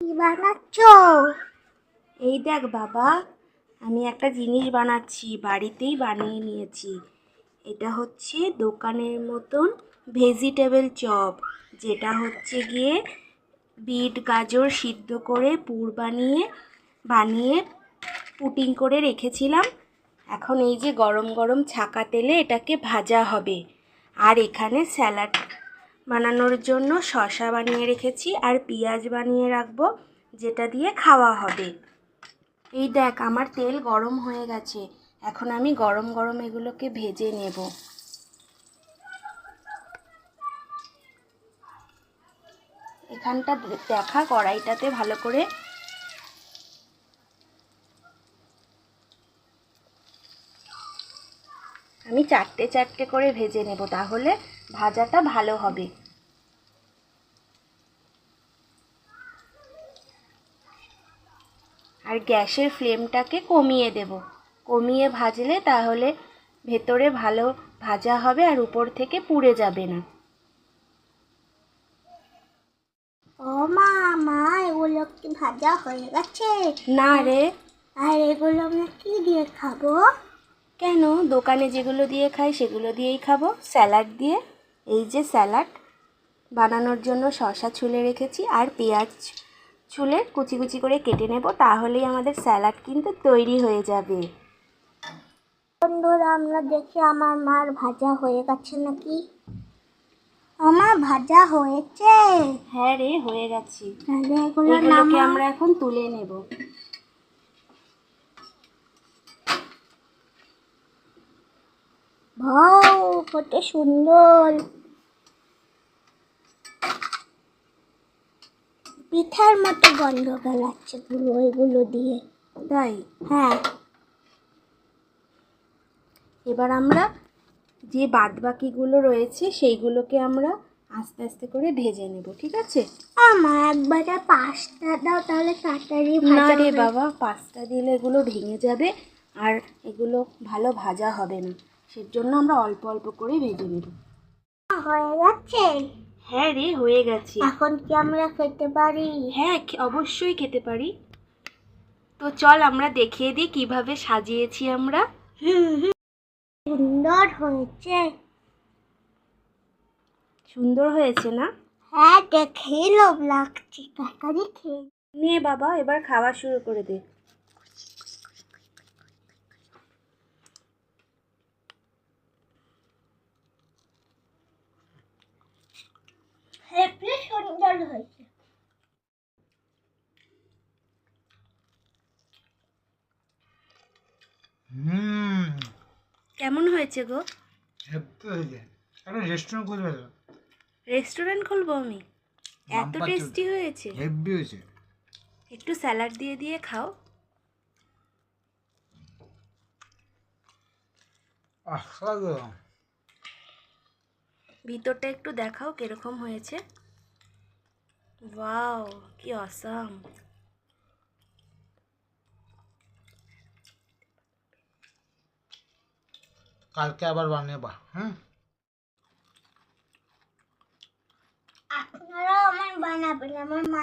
বানাচ্ছ? এই দেখ বাবা, আমি একটা জিনিস বানাচ্ছি, বাড়িতেই বানিয়ে নিয়েছি। এটা হচ্ছে দোকানের মতন ভেজিটেবল চপ, যেটা হচ্ছে গিয়ে বিট গাজর সিদ্ধ করে পুর বানিয়ে বানিয়ে পুটিং করে রেখেছিলাম। এখন এই যে গরম গরম ছাকা তেলে এটাকে ভাজা হবে। আর এখানে স্যালাড বানানোর জন্য শসা বানিয়ে রেখেছি আর পেঁয়াজ বানিয়ে রাখব, যেটা দিয়ে খাওয়া হবে। এই দেখ, আমার তেল গরম হয়ে গেছে। এখন আমি গরম গরম এগুলোকে ভেজে নেব। এখানটা দেখা কড়াইটাতে ভালো করে। আমি চারটে চারটে করে ভেজে নেব, তাহলে ভাজাটা ভালো হবে। আর গ্যাসের ফ্লেমটাকে কমিয়ে দেব। কমিয়ে ভাজলে তাহলে ভেতরে ভালো ভাজা হবে আর উপর থেকে পুড়ে যাবে না। ও মা মা এগুলো কি ভাজা হয়ে গেছে? না রে। আর এগুলো আমরা কি দিয়ে খাব? কেন? দোকানে যেগুলো দিয়ে খাই সেগুলো দিয়েই খাব। স্যালাড দিয়ে। এই যে স্যালাড। বানানোর জন্য শসা ছুলে রেখেছি আর পেঁয়াজ ছুলে কুচি কুচি করে কেটে নেব তাহলেই আমাদের স্যালাড কিন্তু তৈরি হয়ে যাবে। বন্ধুরা আমরা দেখি আমার মার ভাজা হয়ে গেছে নাকি? আমার ভাজা হয়েছে। হ্যাঁ রে হয়ে গেছে। এগুলোকে আমরা এখন তুলে নেব। ভাও কত সুন্দর। পিঠার মতো গন্ধ বেলাচ্ছে পুরো এগুলো দিয়ে। তাই? হ্যাঁ। এবার আমরা যে বাদবাকিগুলো রয়েছে সেইগুলোকে আমরা আস্তে আস্তে করে ভেজে নেব ঠিক আছে? আমার একবারে পাঁচটা দাও তাহলে তাড়াতাড়ি না রে বাবা পাস্তা দিলে এগুলো ভেঙে যাবে আর এগুলো ভালো ভাজা হবে না। সেজন্য আমরা অল্প অল্প করে ভেজে নেব। হয়ে যাচ্ছে হ্যাঁ রে হয়ে গেছে। এখন কি আমরা খেতে পারি? হ্যাঁ অবশ্যই খেতে পারি। তো চল আমরা দেখিয়ে দিই কীভাবে সাজিয়েছি আমরা। সুন্দর হয়েছে। সুন্দর হয়েছে না? হ্যাঁ দেখেই লোভ লাগছে। তাড়াতাড়ি খেয়ে নিয়ে বাবা এবার খাওয়া শুরু করে দে। সুন্দর হয়েছে কেমন হয়েছে গো? রেস্টুরেন্ট খুলবে তো। রেস্টুরেন্ট খুলবো আমি? এত টেস্টি হয়েছে। হয়েছে। একটু স্যালাড দিয়ে দিয়ে খাও। ভিতরটা একটু দেখাও কীরকম হয়েছে। ওয়াও কি অসাম কালকে আবার বানিয়ে বা হ্যাঁ আপনারাও আমার বানাবেন আমার মা